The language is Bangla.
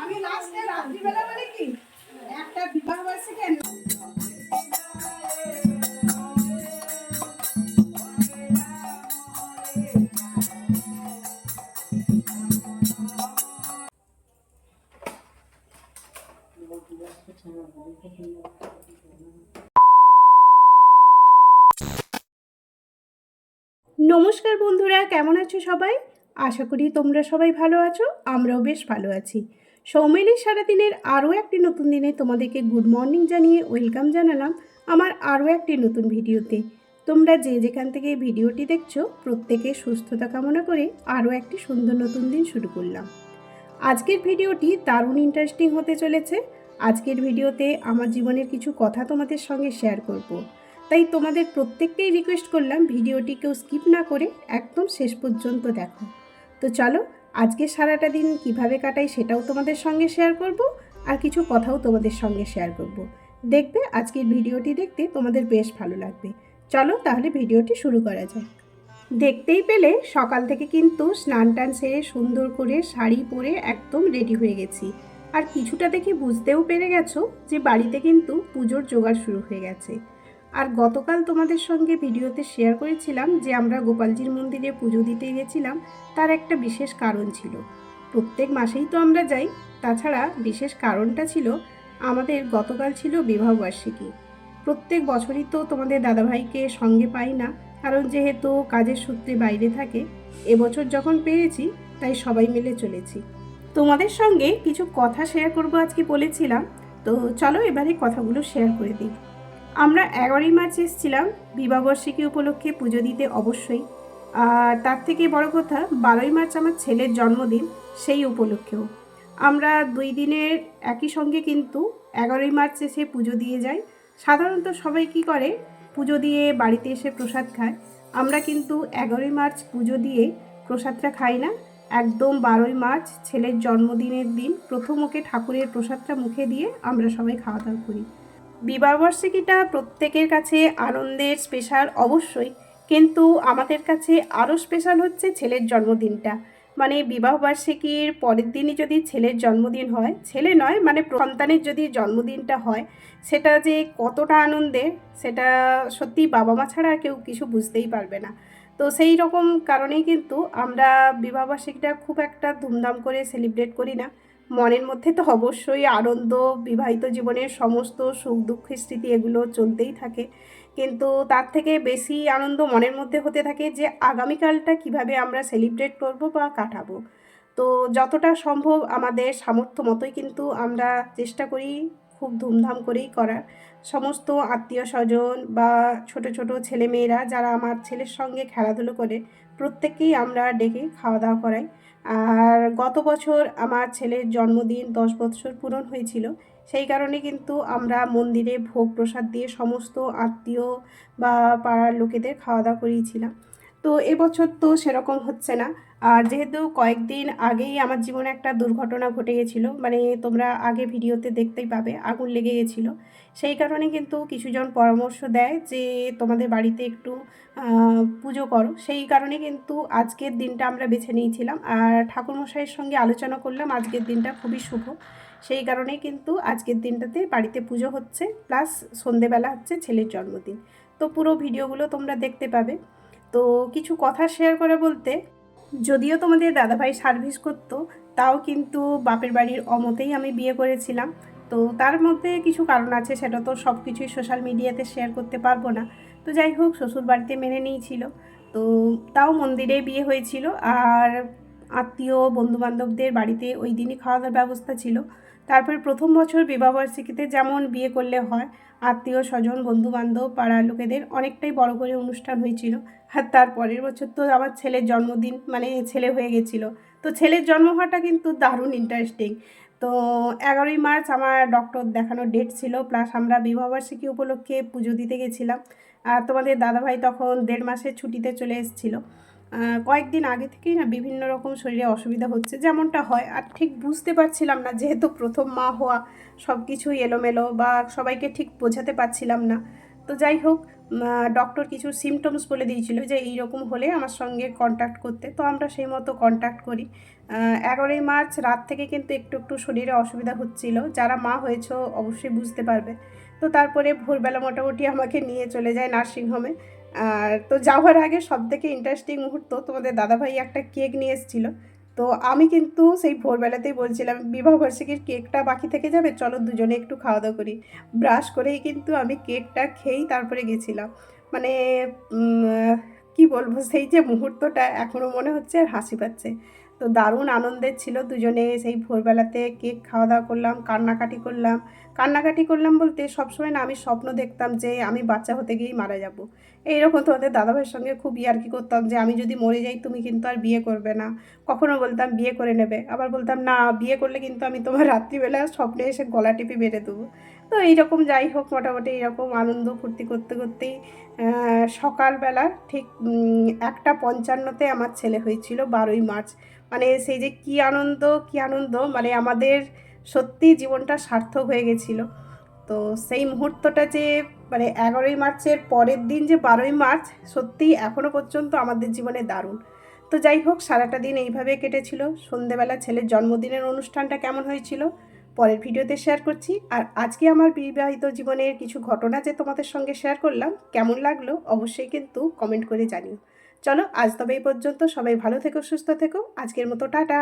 আমি লাস্টে রাত্রিবেলা মানে কি একটা বিবাহ বার্ষিকী নমস্কার বন্ধুরা, কেমন আছো সবাই? আশা করি তোমরা সবাই ভালো আছো, আমরাও বেশ ভালো আছি। সৌমেলির সারাদিনের আরও একটি নতুন দিনে তোমাদেরকে গুড মর্নিং জানিয়ে ওয়েলকাম জানালাম আমার আরও একটি নতুন ভিডিওতে। তোমরা যে যেখান থেকে ভিডিওটি দেখছ, প্রত্যেকে সুস্থতা কামনা করে আরও একটি সুন্দর নতুন দিন শুরু করলাম। আজকের ভিডিওটি দারুণ ইন্টারেস্টিং হতে চলেছে। আজকের ভিডিওতে আমার জীবনের কিছু কথা তোমাদের সঙ্গে শেয়ার করব। তাই তোমাদের প্রত্যেককেই রিকোয়েস্ট করলাম ভিডিওটি কেউ স্কিপ না করে একদম শেষ পর্যন্ত দেখো। তো চলো, আজকে সারাটা দিন কীভাবে কাটাই সেটাও তোমাদের সঙ্গে শেয়ার করব আর কিছু কথাও তোমাদের সঙ্গে শেয়ার করব। দেখবে আজকের ভিডিওটি দেখতে তোমাদের বেশ ভালো লাগবে। চলো তাহলে ভিডিওটি শুরু করা যায় দেখতেই পেলে সকাল থেকে কিন্তু স্নান টান সেরে সুন্দর করে শাড়ি পরে একদম রেডি হয়ে গেছি। আর কিছুটা দেখে বুঝতেও পেরে গেছো যে বাড়িতে কিন্তু পুজোর জোগাড় শুরু হয়ে গেছে। আর গতকাল তোমাদের সঙ্গে ভিডিওতে শেয়ার করেছিলাম যে আমরা গোপালজির মন্দিরে পুজো দিতে গেছিলাম, তার একটা বিশেষ কারণ ছিল। প্রত্যেক মাসেই তো আমরা যাই, তাছাড়া বিশেষ কারণটা ছিল আমাদের গতকাল ছিল বিবাহবার্ষিকী প্রত্যেক বছরই তো তোমাদের দাদাভাইকে সঙ্গে পাই না, কারণ যেহেতু কাজের সূত্রে বাইরে থাকে, এবছর যখন পেয়েছি, তাই সবাই মিলে চলেছি। তোমাদের সঙ্গে কিছু কথা শেয়ার করব আজকে বলেছিলাম, তো চলো এবারে কথাগুলো শেয়ার করে দিই। আমরা এগারোই মার্চ এসেছিলাম বিবাহবার্ষিকী উপলক্ষে পুজো দিতে অবশ্যই। আর তার থেকে বড় কথা, বারোই মার্চ আমার ছেলের জন্মদিন সেই উপলক্ষেও। আমরা দুই দিনের একই সঙ্গে কিন্তু এগারোই মার্চ এসে পুজো দিয়ে যাই। সাধারণত সবাই কি করে, পুজো দিয়ে বাড়িতে এসে প্রসাদ খায়। আমরা কিন্তু এগারোই মার্চ পুজো দিয়ে প্রসাদটা খাই না। একদম বারোই মার্চ ছেলের জন্মদিনের দিন প্রথম ওকে ঠাকুরের প্রসাদটা মুখে দিয়ে আমরা সবাই খাওয়া দাওয়া করি। বিবাহবার্ষিকীটা প্রত্যেকের কাছে আনন্দের স্পেশাল অবশ্যই, কিন্তু আমাদের কাছে আরও স্পেশাল হচ্ছে ছেলের জন্মদিনটা। মানে বিবাহবার্ষিকীর পরের দিনই যদি ছেলের জন্মদিন হয়, ছেলে নয় মানে সন্তানের যদি জন্মদিনটা হয়, সেটা যে কতটা আনন্দের, সেটা সত্যি বাবা মা ছাড়া কেউ কিছু বুঝতেই পারবে না। তো সেই রকম কারণেই কিন্তু আমরা বিবাহবার্ষিকীটা খুব একটা ধুমধাম করে সেলিব্রেট করি না। মনের মধ্যে তো অবশ্যই আনন্দ, বিবাহিত জীবনের সমস্ত সুখ, দুঃখের স্মৃতি এগুলো চলতেই থাকে। কিন্তু তার থেকে বেশি আনন্দ মনের মধ্যে হতে থাকে যে, আগামীকালটা কীভাবে আমরা সেলিব্রেট করব বা কাটাবো। তো যতটা সম্ভব আমাদের সামর্থ্য মতোই কিন্তু আমরা চেষ্টা করি খুব ধুমধাম করেই করার। সমস্ত আত্মীয় স্বজন বা ছোট ছোট ছেলেমেয়েরা যারা আমার ছেলের সঙ্গে খেলাধুলো করে প্রত্যেককেই আমরা ডেকে খাওয়া দাওয়া করাই। আর গত বছর আমার ছেলের জন্মদিন দশ বছর পূরণ হয়েছিল। সেই কারণে কিন্তু আমরা মন্দিরে ভোগ প্রসাদ দিয়ে সমস্ত আত্মীয় বা পাড়ার লোকেদের খাওয়া দাওয়া করিয়েছিলাম। তো এবছর তো সেরকম হচ্ছে না। আর যেহেতু কয়েকদিন আগেই আমার জীবনে একটা দুর্ঘটনা ঘটে গেছিল মানে তোমরা আগে ভিডিওতে দেখতেই পাবে, আগুন লেগে গেছিল। সেই কারণে কিন্তু কিছুজন পরামর্শ দেয় যে তোমাদের বাড়িতে একটু পুজো করো। সেই কারণে কিন্তু আজকের দিনটা আমরা বেছে নিয়েছিলাম। আর ঠাকুরমশাইয়ের সঙ্গে আলোচনা করলাম, আজকের দিনটা খুবই শুভ। সেই কারণেই কিন্তু আজকের দিনটাতে বাড়িতে পুজো হচ্ছে, প্লাস সন্ধেবেলা হচ্ছে ছেলের জন্মদিন। তো পুরো ভিডিওগুলো তোমরা দেখতে পাবে। তো কিছু কথা শেয়ার করা বলতে, যদিও তোমাদের দাদাভাই সার্ভিস করতো, তাও কিন্তু বাপের বাড়ির অমতেই আমি বিয়ে করেছিলাম। তো তার মধ্যে কিছু কারণ আছে, সেটা তো সব কিছুই সোশ্যাল মিডিয়াতে শেয়ার করতে পারব না। তো যাই হোক শ্বশুর বাড়িতে মেনে নিয়েছিল। তো তাও মন্দিরে বিয়ে হয়েছিল। আর আত্মীয়, বন্ধুবান্ধবদের বাড়িতে ওই দিনই খাওয়া দাওয়ার ব্যবস্থা ছিল। তারপর প্রথম বছর বিবাহবার্ষিকীতে যেমন বিয়ে করলে হয়, আত্মীয়, স্বজন, বন্ধুবান্ধব, পাড়ার লোকেদের অনেকটাই বড় করে অনুষ্ঠান হয়েছিল। আর তার পরের বছর তো আমার ছেলের জন্মদিন মানে ছেলে হয়ে গেছিল। তো ছেলের জন্ম হওয়াটা কিন্তু দারুণ ইন্টারেস্টিং তো এগারোই মার্চ আমার ডক্টর দেখানোর ডেট ছিল প্লাস আমরা বিবাহবার্ষিকী উপলক্ষে পুজো দিতে গেছিলাম। আর তোমাদের দাদাভাই তখন দেড় মাসের ছুটিতে চলে এসেছিল। কয়েকদিন আগে থেকেই না বিভিন্ন রকম শরীরে অসুবিধা হচ্ছে, যেমনটা হয়। আর ঠিক বুঝতে পারছিলাম না, যেহেতু প্রথম মা হওয়া সব কিছুই এলোমেলো বা সবাইকে ঠিক বোঝাতে পারছিলাম না। তো যাই হোক ডক্টর কিছু সিমটমস বলে দিয়েছিল যে এইরকম হলে আমার সঙ্গে কন্ট্যাক্ট করতে। তো আমরা সেই মতো কন্ট্যাক্ট করি। এগারোই মার্চ রাত থেকে কিন্তু একটু একটু শরীরে অসুবিধা হচ্ছিল। যারা মা হয়েছো অবশ্যই বুঝতে পারবে। তো তারপরে ভোরবেলা মোটামুটি আমাকে নিয়ে চলে যায় নার্সিংহোমে। আর তো যাওয়ার আগে সব থেকে ইন্টারেস্টিং মুহূর্ত, তোমাদের দাদাভাই একটা কেক নিয়ে এসেছিল। তো আমি কিন্তু সেই ভোরবেলাতেই বলছিলাম বিবাহবার্ষিকীর কেকটা বাকি থেকে যাবে? চলো দুজনে একটু খাওয়া দাওয়া করি। ব্রাশ করেই কিন্তু আমি কেকটা খেয়েই তারপরে গেছিলাম। মানে কি বলব, সেই যে মুহূর্তটা এখনও মনে হচ্ছে আর হাসি পাচ্ছে। তো দারুণ আনন্দের ছিল, দুজনে সেই ভোরবেলাতে কেক খাওয়া দাওয়া করলাম, কান্নাকাটি করলাম। কান্নাকাটি করলাম বলতে সবসময় না আমি স্বপ্ন দেখতাম যে আমি বাচ্চা হতে গিয়েই মারা যাব। এইরকম তোমাদের দাদাভাইয়ের সঙ্গে খুব ইয়ার্কি করতাম যে আমি যদি মরে যাই তুমি কিন্তু আর বিয়ে করবে না। কখনো বলতাম বিয়ে করে নেবে, আবার বলতাম না, বিয়ে করলে কিন্তু আমি তোমার রাত্রিবেলা স্বপ্নে এসে গলা টিপে বেড়ে দেবো। তো এইরকম যাই হোক, মোটামুটি এরকম আনন্দ ফুর্তি করতে করতেই সকালবেলা ঠিক একটা পঞ্চান্নতে আমার ছেলে হয়েছিল বারোই মার্চ। মানে সেই যে কী আনন্দ কী আনন্দ মানে আমাদের সত্যি জীবনটা সার্থক হয়ে গেছিল। তো সেই মুহূর্তটা যে মানে এগারোই মার্চের পরের দিন যে বারোই মার্চ সত্যি এখনও পর্যন্ত আমাদের জীবনে দারুণ। তো যাই হোক, সারাটা দিন এইভাবে কেটেছিল। সন্ধেবেলা ছেলের জন্মদিনের অনুষ্ঠানটা কেমন হয়েছিল, পরের ভিডিওতে শেয়ার করছি। আর আজকে আমার বিবাহিত জীবনের কিছু ঘটনা যে তোমাদের সঙ্গে শেয়ার করলাম, কেমন লাগল অবশ্যই কিন্তু কমেন্ট করে জানিও। চলো, আজ তবে এই পর্যন্ত সবাই ভালো থেকো, সুস্থ থেকো। আজকের মতো টাটা।